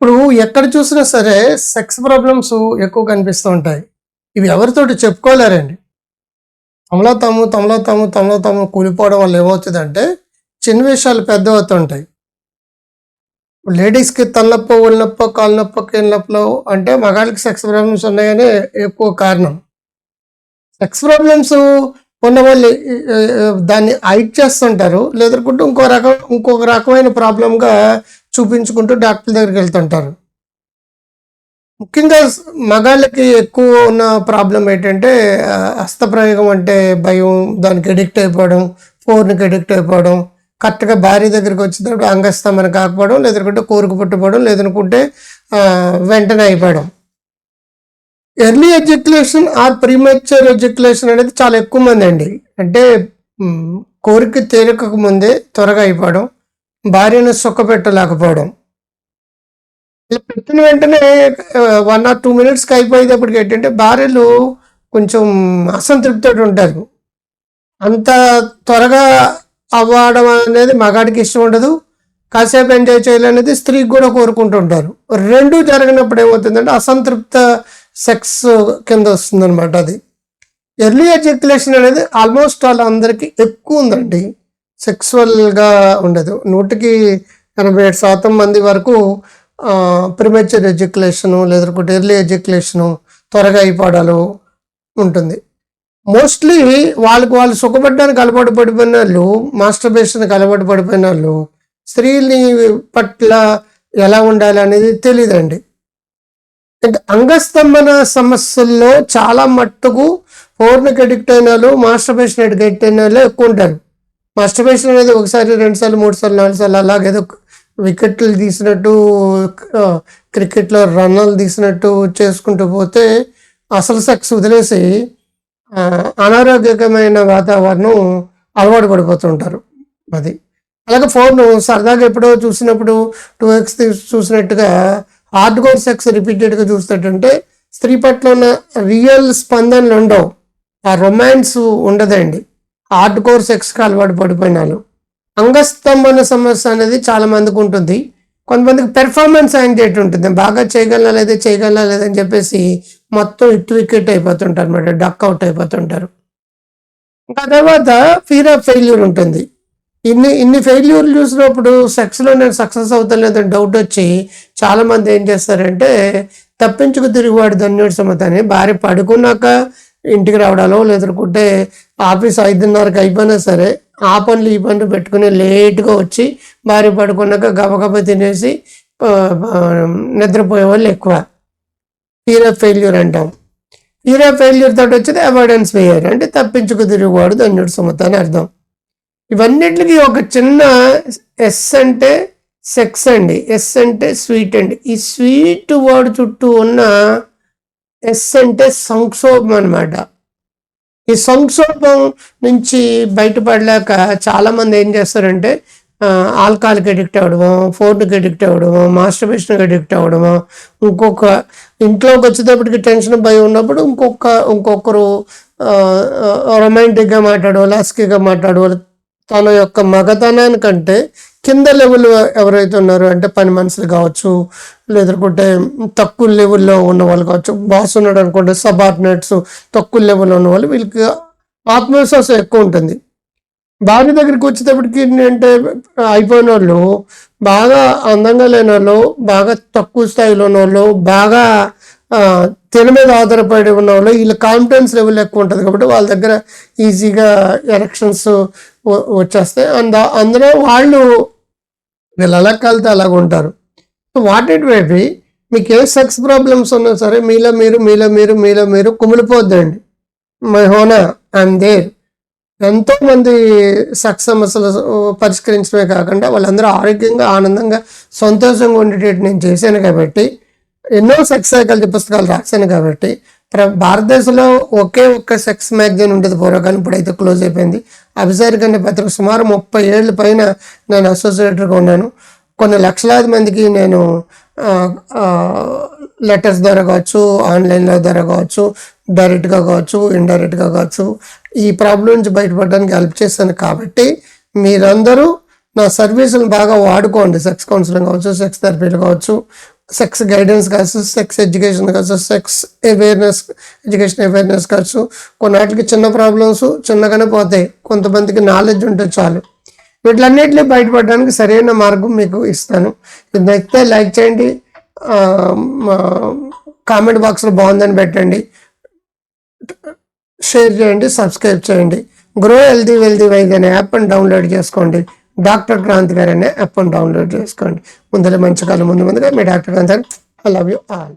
ఇప్పుడు ఎక్కడ చూసినా సరే సెక్స్ ప్రాబ్లమ్స్ ఎక్కువ కనిపిస్తూ ఉంటాయి. ఇవి ఎవరితోటి చెప్పుకోలేరండి. తమలో తాము తమలో తాము తమలో తాము కూలిపోవడం వల్ల ఏమవుతుందంటే చిన్న విషయాలు పెద్ద అవుతుంటాయి. లేడీస్కి తలనొప్పి ఒళ్ళనొప్పి కాలు నొప్పి అంటే మగాళ్ళకి సెక్స్ ప్రాబ్లమ్స్ ఉన్నాయని ఎక్కువ కారణం. సెక్స్ ప్రాబ్లమ్స్ ఉన్న వాళ్ళు దాన్ని హైట్ చేస్తుంటారు. లేదనుకుంటే ఇంకో రకం ఇంకొక రకమైన ప్రాబ్లంగా చూపించుకుంటూ డాక్టర్ దగ్గరికి వెళ్తుంటారు. ముఖ్యంగా మగాళ్ళకి ఎక్కువ ఉన్న ప్రాబ్లం ఏంటంటే ఆ, హస్తప్రయోగం అంటే భయం దానికి ఎడిక్ట్ అయిపోవడం ఫోన్కి ఎడిక్ట్ అయిపోవడం కరెక్ట్గా భార్య దగ్గరికి వచ్చినప్పుడు అంగస్తమన కాకపోవడం లేదనుకుంటే కోరిక పుట్టుకోవడం లేదనుకుంటే వెంటనే అయిపోవడం. Early ejaculation or premature ejaculation అనేది చాలా ఎక్కువ మంది అండి. అంటే కోరిక తేలికకు ముందే త్వరగా అయిపోవడం భార్యను సుఖపెట్టలేకపోవడం ఇలా పెట్టిన వెంటనే వన్ ఆర్ టూ మినిట్స్కి అయిపోయేటప్పటికి ఏంటంటే భార్యలు కొంచెం అసంతృప్తితో ఉంటారు. అంత త్వరగా అవ్వడం అనేది మగాడికి ఇష్టం ఉండదు. కాసేపు ఎంజాయ్ చేయాలనేది స్త్రీకి కూడా కోరుకుంటుంటారు రెండు జరిగినప్పుడు ఏమవుతుందంటే అసంతృప్త సెక్స్ కింద వస్తుందన్నమాట అది. ఎర్లీ ఎడ్యుకేషన్ అనేది ఆల్మోస్ట్ వాళ్ళందరికీ ఎక్కువ ఉందండి. సెక్సువల్గా ఉండదు. నూటికి ఎనభై ఏడు శాతం మంది వరకు ప్రిమేచర్ ఎడ్యుకేషను లేదంటే ఎర్లీ ఎడ్యుకేషను త్వరగా అయిపోవడాలు ఉంటుంది. మోస్ట్లీ వాళ్ళకి వాళ్ళు సుఖపడడానికి అలవాటు పడిపోయిన వాళ్ళు మాస్టర్బేషన్కి అలవాటు పడిపోయిన వాళ్ళు స్త్రీని పట్ల ఎలా ఉండాలి అనేది తెలియదండి ఇంకా అంగస్తంభన సమస్యల్లో చాలా మట్టుకు పౌర్ణకి అడిక్ట్ అయిన వాళ్ళు మాస్టర్బేషన్ అడిక్ట్ అయిన వాళ్ళు ఎక్కువ ఉంటారు. మాస్టర్బేషన్ అనేది ఒకసారి రెండు సార్లు మూడు సార్లు నాలుగు సార్లు అలాగేదో వికెట్లు తీసినట్టు క్రికెట్లో రన్నులు తీసినట్టు చేసుకుంటూ పోతే అసలు సెక్స్ వదిలేసి అనారోగ్యకరమైన వాతావరణం అలవాటు పడిపోతుంటారు అది. అలాగే ఫోన్ సరదాగా ఎప్పుడో చూసినప్పుడు టూ ఎక్స్ చూసినట్టుగా హార్డ్ కోర్ సెక్స్ రిపీటెడ్గా చూసినట్టుంటే స్త్రీ పట్ల ఉన్న రియల్ స్పందనలు ఉండవు. ఆ రొమాన్స్ ఉండదండి. హార్డ్ కోర్ సెక్స్కి అలవాటు పడిపోయినాను. అంగస్తంభన సమస్య అనేది చాలా మందికి ఉంటుంది. కొంతమందికి పెర్ఫార్మెన్స్ యాంగ్జైటీ ఉంటుంది. బాగా చేయగలనా లేదా చేయగలనా లేదని చెప్పేసి మొత్తం ఇటు వికెట్ అయిపోతుంటారు అనమాట డక్ అవుట్ అయిపోతుంటారు. ఇంకా తర్వాత ఫీర్ ఆఫ్ ఫెయిల్యూర్ ఉంటుంది. ఇన్ని ఇన్ని ఫెయిల్యూర్లు చూసినప్పుడు సెక్స్లో నేను సక్సెస్ అవుతలేదని డౌట్ వచ్చి చాలామంది ఏం చేస్తారంటే తప్పించుకు తిరుగువాడు ధన్యుడు సమతని భార్య పడుకున్నాక ఇంటికి రావడాలో లేదనుకుంటే ఆఫీస్ ఐదున్నరకు అయిపోయినా సరే ఆ పనులు ఈ పనులు పెట్టుకుని లేట్గా వచ్చి భార్య పడుకున్నాక గబగబ తినేసి నిద్రపోయే వాళ్ళు ఎక్కువ. ఫీర్ ఆఫ్ ఫెయిల్యూర్ అంటాం. ఫీర్ ఆఫ్ ఫెయిల్యూర్ తోటి వచ్చేది అవాయిడెన్స్ ఫెయిర్ అంటే తప్పించుకు తిరుగువాడు ధన్యుడు సుమత అని అర్థం. ఇవన్నిటికి ఒక చిన్న ఎస్ అంటే సెక్స్ అండి. ఎస్ అంటే స్వీట్ అండి. ఈ స్వీట్ వాడు చుట్టూ ఉన్న ఎస్ అంటే సంక్షోభం అనమాట ఈ సంక్షోభం నుంచి బయటపడలేక చాలామంది ఏం చేస్తారంటే ఆల్కహాల్కి అడిక్ట్ అవ్వడము ఫోన్కి అడిక్ట్ అవ్వడము మాస్టర్బేషన్కి అడిక్ట్ అవ్వడము ఇంకొక ఇంట్లోకి వచ్చేటప్పటికి టెన్షన్ భయం ఉన్నప్పుడు ఇంకొక ఇంకొకరు రొమాంటిక్గా మాట్లాడు లాస్కీగా మాట్లాడు తన యొక్క మగతనానికంటే కింద లెవెల్ ఎవరైతే ఉన్నారో అంటే పని మనుషులు కావచ్చు లేదంటే తక్కువ లెవెల్లో ఉన్న వాళ్ళు కావచ్చు బాస్ ఉన్నాడు అనుకుంటే సబార్డినేట్స్ తక్కువ లెవెల్లో ఉన్న వాళ్ళు వీళ్ళకి ఆత్మవిశ్వాసం ఎక్కువ ఉంటుంది. భార్య దగ్గరికి వచ్చేటప్పటికి ఏంటంటే అయిపోయిన వాళ్ళు బాగా అందంగా లేని వాళ్ళు బాగా తక్కువ స్థాయిలో ఉన్న వాళ్ళు బాగా తిన మీద ఆధారపడి ఉన్న వాళ్ళు వీళ్ళ కాన్ఫిడెన్స్ లెవెల్ ఎక్కువ ఉంటుంది కాబట్టి వాళ్ళ దగ్గర ఈజీగా ఎలక్షన్స్ వచ్చేస్తాయి. అండ్ అందులో వాళ్ళు వీళ్ళు ఎలా కలితే అలాగ ఉంటారు. వాట్ ఇట్ మేబీ మీకు ఏ సెక్స్ ప్రాబ్లమ్స్ ఉన్నా సరే మీలో మీరు మీలో మీరు మీలో మీరు కుమిలిపోద్దండి. మై హోనా ఐఎమ్ దేర్ ఎంతోమంది సెక్స్ సమస్యలు పరిష్కరించడమే కాకుండా వాళ్ళందరూ ఆరోగ్యంగా ఆనందంగా సంతోషంగా ఉండేటట్టు నేను చేశాను కాబట్టి ఎన్నో సెక్స్ సైకాలజీ పుస్తకాలు రాశాను కాబట్టి ప్ర- భారతదేశంలో ఒకే ఒక్క సెక్స్ మ్యాగజైన్ ఉండేది పూర్వకాలం ఇప్పుడైతే క్లోజ్ అయిపోయింది. అభిసారిక అనే పత్రిక సుమారు ముప్పై ఏళ్ళ పైన నేను అసోసియేటర్గా ఉన్నాను కొన్ని లక్షలాది మందికి నేను లెటర్స్ ద్వారా కావచ్చు ఆన్లైన్లో ద్వారా కావచ్చు డైరెక్ట్గా కావచ్చు ఇండైరెక్ట్గా కావచ్చు ఈ ప్రాబ్లం నుంచి బయటపడడానికి హెల్ప్ చేస్తాను కాబట్టి మీరందరూ నా సర్వీసులు బాగా వాడుకోండి. సెక్స్ కౌన్సిలింగ్ కావచ్చు సెక్స్ థెరపీలు కావచ్చు సెక్స్ గైడెన్స్ కావచ్చు సెక్స్ ఎడ్యుకేషన్ కావచ్చు సెక్స్ అవేర్నెస్ ఎడ్యుకేషన్ అవేర్నెస్ కావచ్చు. కొన్నాటికి చిన్న ప్రాబ్లమ్స్ చిన్నగానే పోతాయి. కొంతమందికి నాలెడ్జ్ ఉంటే చాలు. వీటిలన్నిటిలో బయటపడడానికి సరైన మార్గం మీకు ఇస్తాను. ఇది నచ్చితే లైక్ చేయండి కామెంట్ బాక్స్లో బాగుందని పెట్టండి. షేర్ చేయండి సబ్స్క్రైబ్ చేయండి. గ్రో హెల్దీ వెల్దీ వైజ్ అనే యాప్ని డౌన్లోడ్ చేసుకోండి. డాక్టర్ క్రాంతి గారు అనే యాప్ని డౌన్లోడ్ చేసుకోండి. ముందర మంచి కాలం ముందు ముందుగా మీ డాక్టర్ క్రాంతి గారు ఐ లవ్ యూ ఆల్